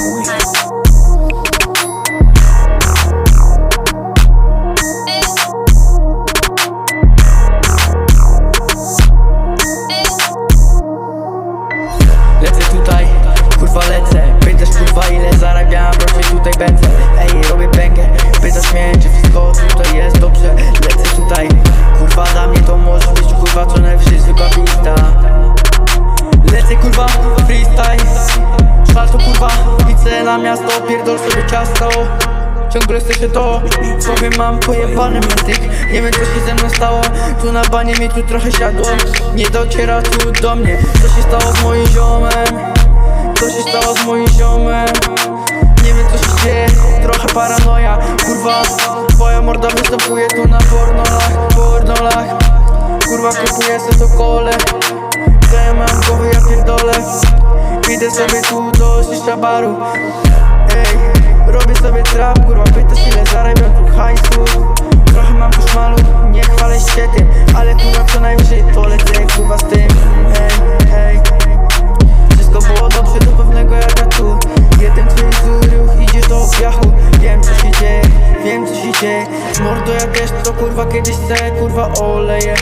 We. Na miasto, pierdol sobie ciasto. Ciągle słyszę to, powiem mam pojebany język Nie wiem co się ze mną stało, tu na banie mi tu trochę siadło. Nie dociera tu do mnie, co się stało z moim ziomem? Co się stało z moim ziomem? Nie wiem co się dzieje, trochę paranoja. Kurwa, twoja morda występuje tu na pornolach, pornolach. Kurwa kupuję se to kole. Ja mam głowy, ja pierdolę. sobie Ej, robię sobie trap, kurwa pytasz ile zarabiam tu hajsu. Trochę mam tu nie chwalę się tym Ale kurwa co najwyżej to lecę kurwa z tym. Ej, ej Wszystko było dobrze do pewnego jak ja tu Jeden twój wzór idziesz do piachu. Wiem co się dzieje, wiem co się dzieje. Mordo ja też to kurwa kiedyś chcę kurwa oleję